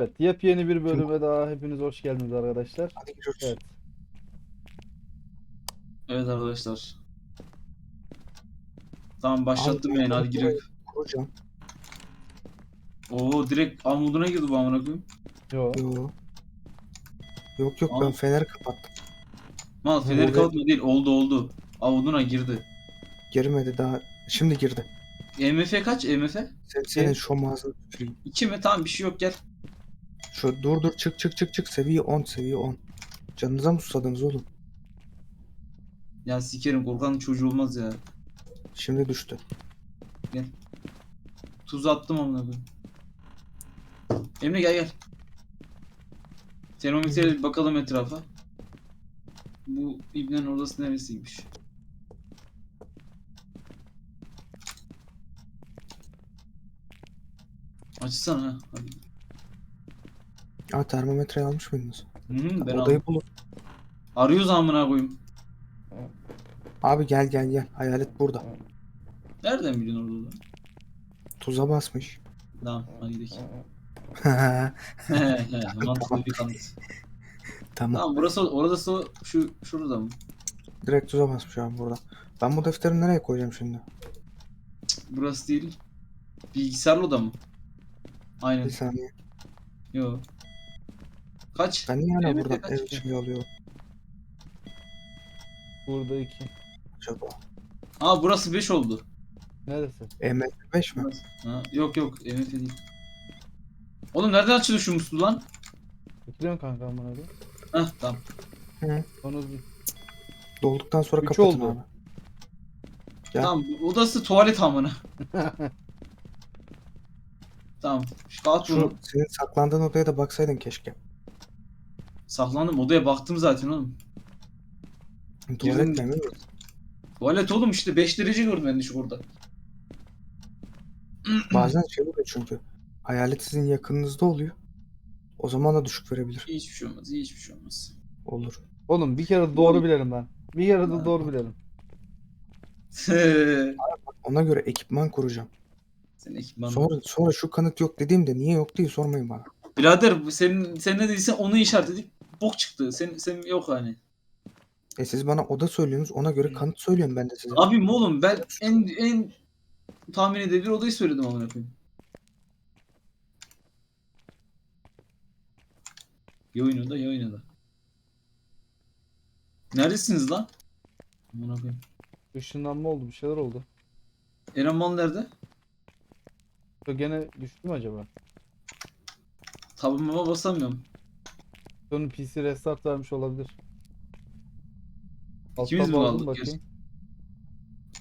Evet, yepyeni bir bölüme daha hepiniz hoş geldiniz arkadaşlar. Hadi. Evet. Evet arkadaşlar. Tamam başlattım Abi, yani hadi girelim. Kuracağım. Oo direkt amuduna girdi bu amına koyayım. Yo. Yo. Yok yok ben Abi. feneri kapattım. Mal feneri Evet. kapatma değil oldu oldu. Amuduna girdi. Girmedi daha. Şimdi girdi. EMF kaç EMF? Sen, senin tüküreyim. 2 mi? Tamam bir şey yok gel. Şu dur dur çık çık çık çık seviye 10 seviye 10. Canınıza mı susadınız oğlum? Ya sikerim korkanın çocuğu olmaz ya. Şimdi düştü. Tuz attım amına koyayım. Emre gel gel. Termometreyle bakalım etrafa. Bu İbnen odası neresiymiş? Açsana ha. Hadi. Aa termometreyi almış mıydınız? Hı hı, ben Odayı aldım. bulun. Arıyoruz amına koyayım. Abi gel gel gel. Hayalet burada. Nereden biliyorsun orada olduğunu? Tuza basmış. Tamam hadi gidelim. He he mantıklı bir kanıt. tamam. Tamam burası orası şu şurada mı? Direkt tuza basmış abi burada. Ben bu defteri nereye koyacağım şimdi? Burası değil. Bilgisayarlı oda mı? Aynen. Bir saniye. Yo. Kaç? Ben niye hala Evet, buradan kaç ev içinde alıyorum Burada iki. acaba? Aa burası 5 oldu. Neresi? MF5 mi? Ha, yok yok MF değil. Oğlum nereden açılıyor şu musluğu lan? Bekliyorum kanka amına koyayım. Heh tamam. Onu bir- Dolduktan sonra Üç kapatın oldu. abi. Ya. Tamam odası tuvalet amına. Tamam. Şu kağıt bunu. Şu senin saklandığın odaya da baksaydın keşke. Saklandım odaya baktım zaten oğlum. Tuvalet Girdim. mi? Tuvalet oğlum işte 5 derece gördüm ben de şu burada. Bazen şey oluyor çünkü. Hayalet sizin yakınınızda oluyor. O zaman da düşük verebilir. Hiçbir şey olmaz. Hiçbir şey olmaz. Olur. Oğlum bir kere doğru bilelim ben. Bir kere de doğru bilelim. Ona göre ekipman kuracağım. Sen ekipman. Sonra sonra şu kanıt yok dediğimde niye yok diye sormayın bana. Birader bu senin sen ne dediysen onu işaretledik. Bok çıktı. Sen sen yok hani. E siz bana oda söylüyorsunuz ona göre kanıt söylüyorum ben de size. Abim oğlum ben en en tahmin edebilir odayı söyledim amına koyayım. Ya oynadı ya oynadı. Neredesiniz lan? Amına koyayım. Işınlanma oldu bir şeyler oldu. Eren Mal nerede? Gene düştü mü acaba? Tabımama basamıyorum. Onun PC restart vermiş olabilir. İkimiz mi kaldık? bakayım.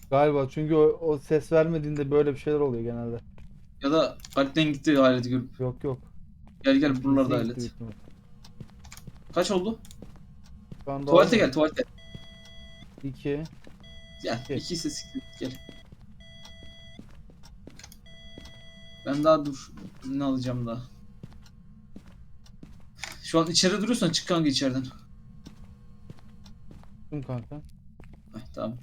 Galiba çünkü o, o ses vermediğinde böyle bir şeyler oluyor genelde. Ya da kalpten gitti aleti görüp. Yok yok. Gel gel buralarda PC alet. Kaç oldu? Tuvalete gel tuvalete. 2. Gel. Gel. İki ses gel. Ben daha dur. Ne alacağım daha? Şu an içeride duruyorsan çık kanka içeriden. Kim kanka? Heh, tamam.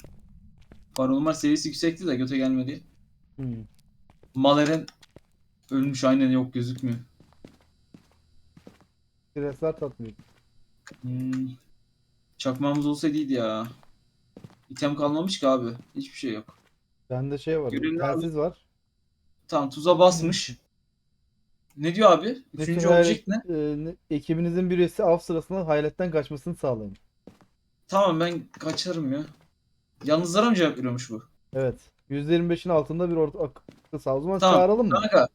Paranormal seviyesi yüksekti de göte gelmedi. Hmm. Maleren ölmüş aynen yok gözükmüyor. Bir restart atmıyor. Hmm. Çakmağımız olsaydı iyiydi ya. İtem kalmamış ki abi. Hiçbir şey yok. Bende şey var. Abi. Telsiz var. Tamam tuza basmış. Ne diyor abi? Üçüncü Metin ne? e, ekibinizin bir üyesi av sırasında hayaletten kaçmasını sağlayın. Tamam ben kaçarım ya. Yalnızlara mı cevap veriyormuş bu? Evet. %25'in altında bir orta akıl sağ. O zaman Tamam, çağıralım mı? Kanka.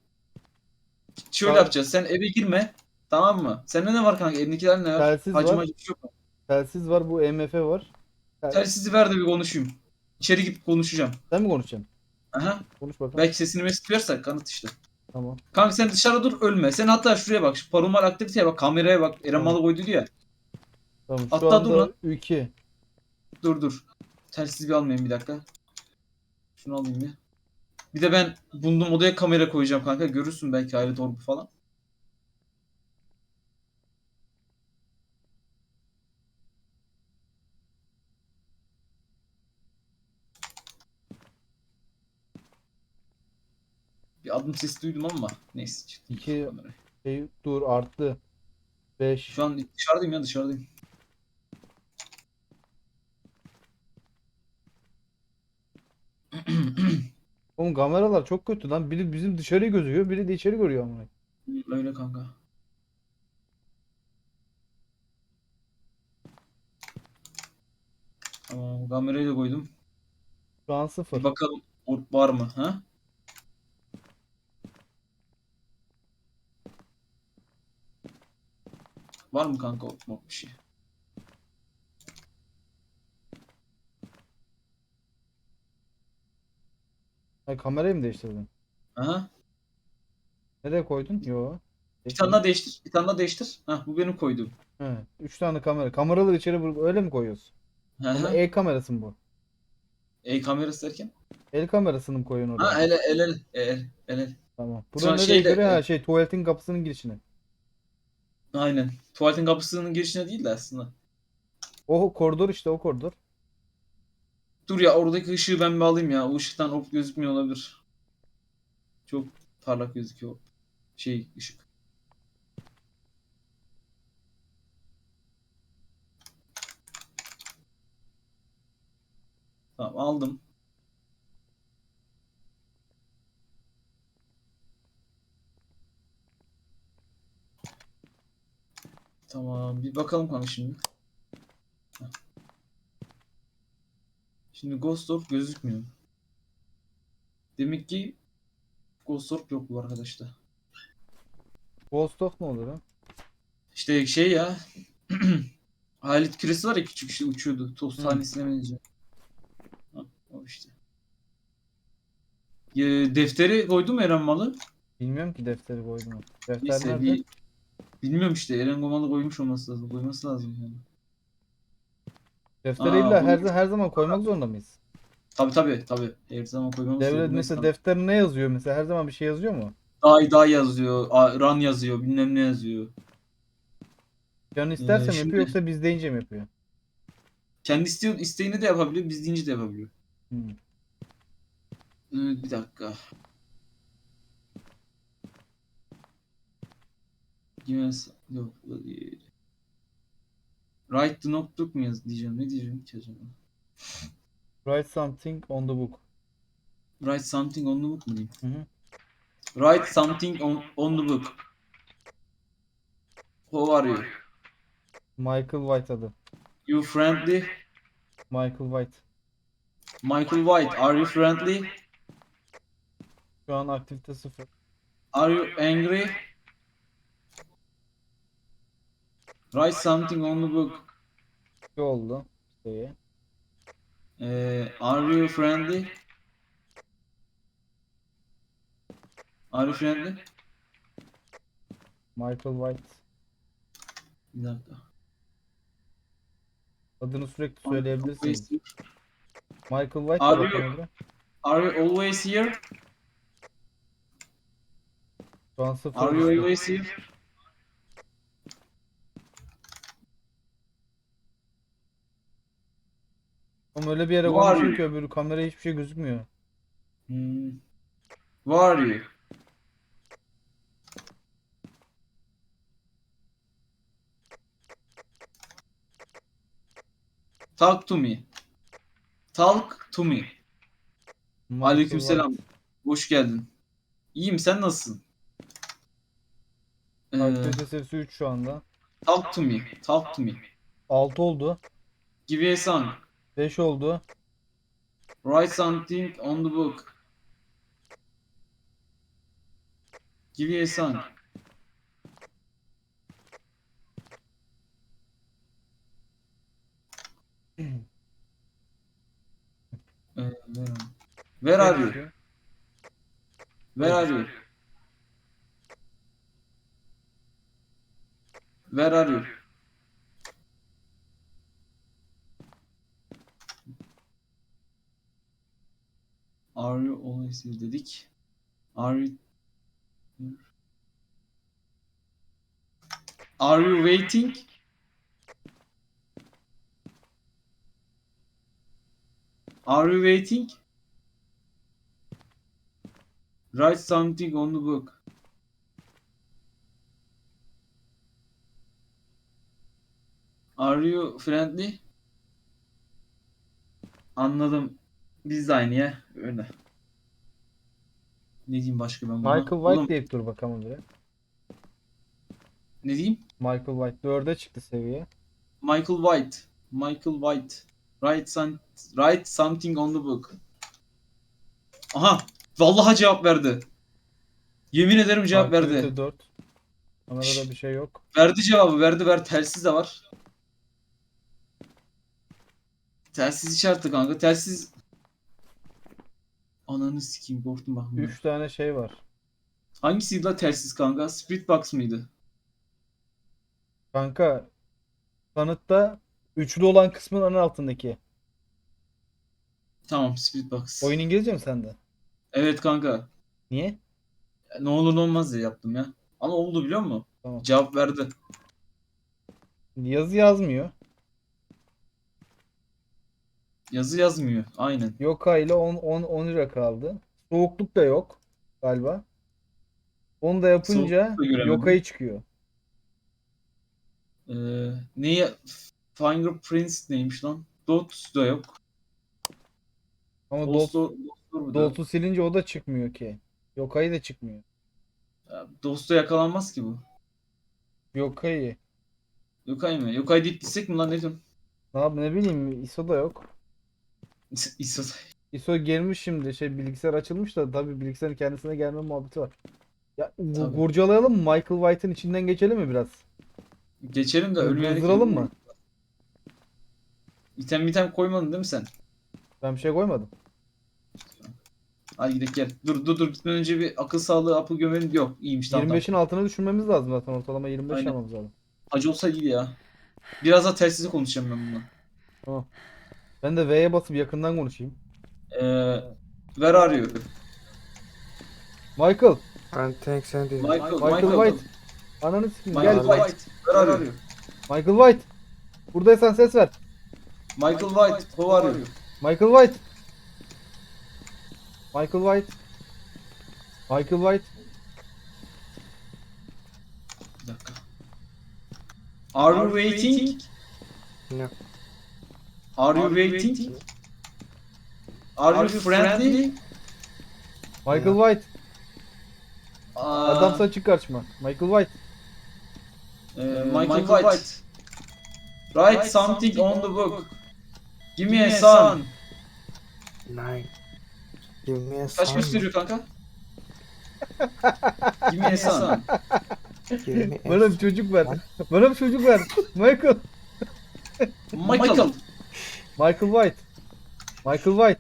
Şöyle Tamam. yapacağız. Sen eve girme. Tamam mı? Sende ne var kanka? Elindekiler ne var? Telsiz Hacı var. macı bir şey yok? Telsiz var. Bu EMF var. Tel- Telsizi ver de bir konuşayım. İçeri gidip konuşacağım. Sen mi konuşacaksın? Aha. Konuş bakalım. Belki sesini mesut duyarsak kanıt işte. Tamam. Kanka sen dışarı dur ölme. Sen hatta şuraya bak. Şu paranormal aktiviteye bak. Kameraya bak. Eren. Malı koydu ya. Tamam. Şu Hatta dur anda lan. 2. Dur dur. Telsiz bir almayayım bir dakika. Şunu alayım bir. Bir de ben bulunduğum odaya kamera koyacağım kanka. Görürsün belki alet orbu falan. Bir adım sesi duydum ama neyse çıktı. İki-. Şey, dur arttı. 5. Şu an dışarıdayım ya dışarıdayım. Oğlum kameralar çok kötü lan. Biri bizim dışarıyı gözüküyor, biri de içeri görüyor amına. Öyle kanka. Tamam kamerayı da koydum. Şu an Bir sıfır. bakalım orp var mı ha? Var mı kanka morp bir şey? Ha, kamerayı mı değiştirdin? Aha. Nereye koydun? Yo. Bir tane daha değiştir. Bir tane daha değiştir. Hah bu benim koyduğum. He, 3 tane kamera. Kameraları içeri öyle mi koyuyorsun? Ama Aha. el kamerası mı bu? E kamerası derken? El kamerasını mı koyuyorsun oraya? Ha el el el el el el. Tamam. Şu Bura an nereye şeyde- göre? Ha şey tuvaletin kapısının girişine. Aynen. Tuvaletin kapısının girişine değil de aslında. O koridor işte o koridor. Dur ya oradaki ışığı ben bir alayım ya. O ışıktan orp gözükmüyor olabilir. Çok parlak gözüküyor. Şey ışık. Tamam aldım. Tamam bir bakalım kanka şimdi. Şimdi Ghost Orb gözükmüyor. Demek ki Ghost Orb yok bu arkadaşta. Ghost of ne olur ha? İşte şey ya. Halit küresi var ya küçük şey uçuyordu. Tost tanesine benziyor. O işte. Ya, defteri koydum Eren Malı. Bilmiyorum ki defteri koydum. Defter Neyse nerede? bir... Bilmiyorum işte Eren Gomalı koymuş olması lazım. Koyması lazım yani. Defteri Aa, illa her, bu- her zaman koymak zorunda mıyız? Tabi tabi tabi. Her zaman koymamız Devlet lazım. mesela defter ne yazıyor mesela her zaman bir şey yazıyor mu? Day day yazıyor. a- Run yazıyor. Bilmem ne yazıyor. Canı isterse mi şimdi- yapıyor yoksa biz deyince mi yapıyor? Kendi istiyor, isteğini de yapabiliyor. Biz deyince de yapabiliyor. Hmm. Evet, bir dakika. Gimes yok bu değil. Write the notebook mu yaz diyeceğim. Ne diyeceğim ki acaba? Write something on the book. Write something on the book mu diyeyim? Hı hı. Write something on, on the book. How are you? Michael White adı. You friendly? Michael White. Michael White, are you friendly? Şu an aktivite sıfır. Are you angry? Write something on the book. Ne oldu? Şeye. Eh, are you friendly? Are you friendly? Michael White. Bir dakika. Adını sürekli söyleyebilirsiniz. Michael White bakalım bir. Are you always here? Şu an sıfır. Are you always here? Ama öyle bir yere konuşuyor you? ki öbürü kameraya hiçbir şey gözükmüyor. Hmm. Who are you? Talk to me. Talk to me. Aleykümselam. Hoş geldin. İyiyim sen nasılsın? Ee, Aktivite sayısı 3 şu anda. talk to me. Talk to me. 6 oldu. Give me a song. 5 oldu. Write something on the book. Give me a song. Ee, where are you? Where are you? Where are you? tefsir dedik. Are you... Are you waiting? Are you waiting? Write something on the book. Are you friendly? Anladım. Biz de aynı ya. Öyle. Ne diyeyim başka ben buna? Michael White Oğlum, deyip dur bakalım bir. ne diyeyim? Michael White 4'e çıktı seviye. Michael White. Michael White. Write, some, write something on the book. Aha. Vallahi cevap verdi. Yemin ederim cevap verdi. Aktivite 4. Kamerada bir şey yok. Verdi cevabı. Verdi ver. Telsiz de var. Telsiz işareti kanka. Telsiz. Ananı sikeyim korktum bak. 3 tane şey var. Hangisiydi la telsiz kanka? Spirit Box mıydı? Kanka kanıtta üçlü olan kısmın en altındaki. Tamam Spirit Box. Oyun İngilizce mi sende? Evet kanka. Niye? Ne olur ne olmaz diye yaptım ya. Ama oldu biliyor musun? Tamam. Cevap verdi. Yazı yazmıyor. Yazı yazmıyor. Aynen. Yoka ile 10 10 10 lira kaldı. Soğukluk da yok galiba. Onu da yapınca Soğukluk da göremedim. Yoka'yı çıkıyor. Ee, neyi? Fingerprints neymiş lan? Dots da yok. Ama Dot, Dots, Dot'u silince o da çıkmıyor ki. Yoka'yı da çıkmıyor. Dost'a yakalanmaz ki bu. Yoka'yı. Yokay mı? Yokay deyip gitsek mi lan ne diyorsun? Ne yap ne bileyim ISO da yok. İs- İsa ISO gelmiş şimdi şey bilgisayar açılmış da tabii bilgisayarın kendisine gelme muhabbeti var. Ya Tabii. kurcalayalım? Michael White'ın içinden geçelim mi biraz? Geçelim de ölmeyen Durduralım mı? İtem item koymadın değil mi sen? Ben bir şey koymadım. Hadi gidelim gel. Dur dur dur gitmeden önce bir akıl sağlığı apı gömelim. Yok iyiymiş tamam tamam. 25'in altına düşürmemiz lazım zaten ortalama 25 Aynen. yapmamız lazım. Acı olsa iyi ya. Biraz daha telsizi konuşacağım ben bununla. Ben de V'ye basıp yakından konuşayım. Ee, where are you? Michael, And thanks Andy. Michael, Michael, White. Ananı sikeyim Michael gel. White. Where are you? Michael White. Buradaysan ses ver. Michael White. Who are you? Michael White. Michael White. Michael White. Bir dakika. Are you waiting? No. Are you waiting? Are you friendly? Michael White. Aa, Adamsa çık karşıma. Michael White. e, Michael White. Write something on the book. Give me a sun. Nine. Give me a Kaç sun. gösteriyor kanka? Give me a sun. Give me a Bana bir çocuk ver. Bana bir çocuk ver. Michael. Michael. Michael White. Michael White.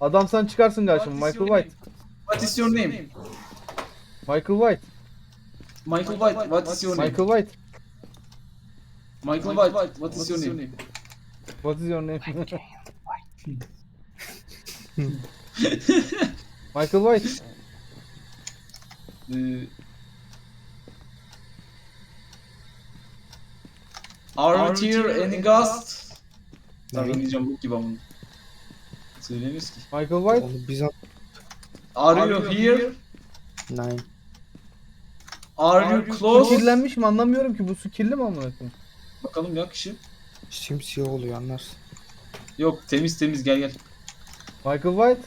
Adamsan çıkarsın karşıma. Michael White. What is your name? Michael White. Michael White. What is your name? Michael White. Michael White. What is your name? What is your name? Michael White. Ee, Are you here any ghost? Ne? İngilizcem bu gibi ama. Söylemiyoruz ki. Michael White. Onu biz at. Are you here? Nine. Are you close? kirlenmiş mi anlamıyorum ki bu su kirli mi amına koyayım? Bakalım ya kişi. Simsiyah oluyor anlarsın. Yok temiz temiz gel gel. Michael White.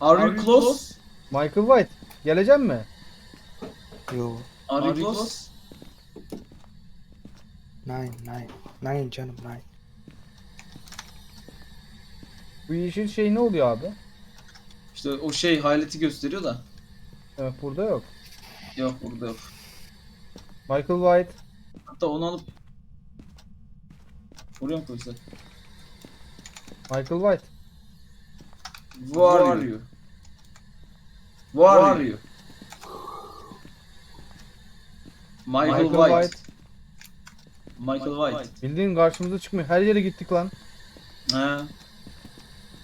Are you close? Michael White. Gelecek mi? Yo. Are you close? Nine. Nine. Nine canım nine. Bu yeşil şey ne oluyor abi? İşte o şey hayaleti gösteriyor da. Evet burada yok. Yok burada yok. Michael White. Hatta onu alıp Oraya mı koysak? Michael White. Who are you? Who are you? Michael, Michael White. White. Michael White. Bildiğin karşımıza çıkmıyor. Her yere gittik lan. Ha.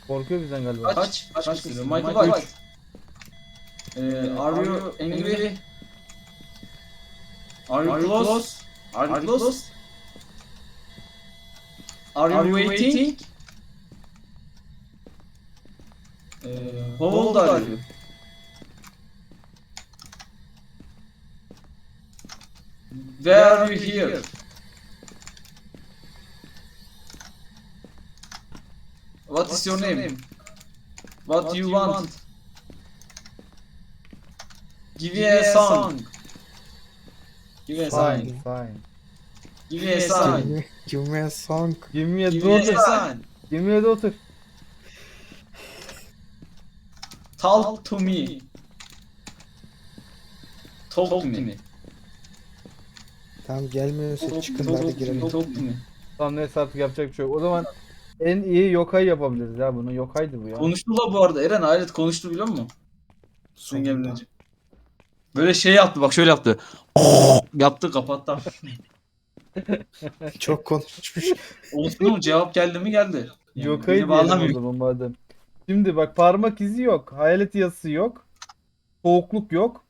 Korkuyor bizden galiba. Kaç? Kaç, kaç gösteriyor? Michael White. Ee, are you angry? Are you close? Are you close? Are you waiting? Ee, how old are you? Where are you here? What is your name? What you want? Give me a song. Give me a sign. Fine, fine. Give me a sign. Give me, give me a song. Give me a Give me a daughter. sign. Give me a daughter. Talk to me. Talk to me. Tamam gelmiyorsa Talk, çıkın talk, hadi girelim. talk to me. Tamam neyse artık yapacak bir şey yok. O zaman en iyi yokay yapabiliriz ya bunu. Yokaydı bu ya. Konuştu la bu arada. Eren alet konuştu biliyor musun? Önce. Böyle şey yaptı bak şöyle yaptı. yaptı kapattı. Çok konuşmuş. Olsun mu cevap geldi mi geldi. Yani Yokay beni diyelim o bağlamıyor. zaman madem. Şimdi bak parmak izi yok. Hayalet yazısı yok. Soğukluk yok.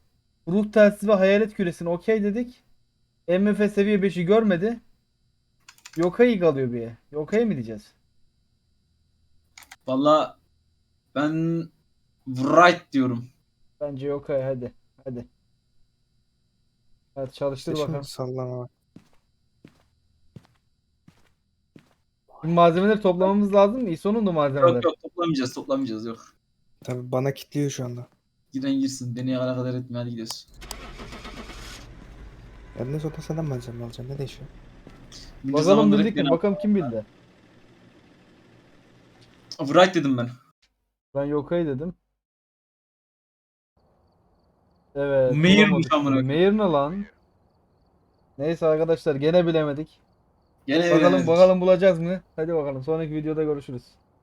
Ruh telsizi ve hayalet küresini okey dedik. MF seviye 5'i görmedi. Yokay kalıyor bir. Yokay mi diyeceğiz? Valla ben right diyorum. Bence Yokay hadi. Hadi. Hadi çalıştır Şimdi bakalım. sallama bak. Şimdi malzemeleri toplamamız lazım mı? İSO'nun da malzemeler. Yok yok toplamayacağız toplamayacağız yok. Tabii bana kilitliyor şu anda. Giren girsin beni alakadar etme hadi gidiyoruz. Ben de sonra senden malzeme alacağım. Ne değişiyor? Bakalım mi? beni- Bakalım kim bildi? Right dedim ben. Ben Yokay dedim. Evet. Mayor bulamadık. amına koyayım. Mayor ne lan? Neyse arkadaşlar gene bilemedik. Gene Bakalım öğrendik. bakalım bulacağız mı? Hadi bakalım sonraki videoda görüşürüz.